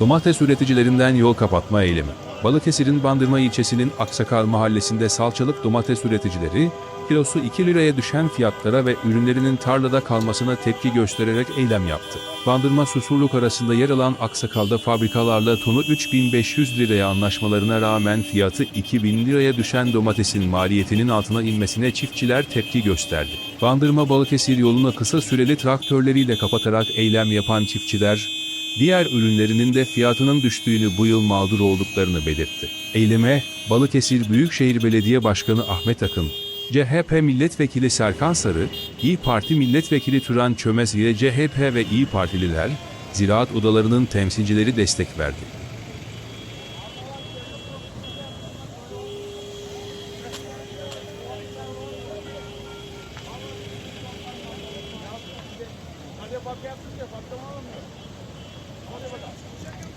Domates üreticilerinden yol kapatma eylemi. Balıkesir'in Bandırma ilçesinin Aksakal mahallesinde salçalık domates üreticileri, kilosu 2 liraya düşen fiyatlara ve ürünlerinin tarlada kalmasına tepki göstererek eylem yaptı. Bandırma Susurluk arasında yer alan Aksakal'da fabrikalarla tonu 3500 liraya anlaşmalarına rağmen fiyatı 2000 liraya düşen domatesin maliyetinin altına inmesine çiftçiler tepki gösterdi. Bandırma Balıkesir yoluna kısa süreli traktörleriyle kapatarak eylem yapan çiftçiler, diğer ürünlerinin de fiyatının düştüğünü bu yıl mağdur olduklarını belirtti. Eyleme, Balıkesir Büyükşehir Belediye Başkanı Ahmet Akın, CHP Milletvekili Serkan Sarı, İyi Parti Milletvekili Turan Çömez ile CHP ve İyi Partililer, ziraat odalarının temsilcileri destek verdi. Hadi bak yaptık ya, baktım alamıyorum.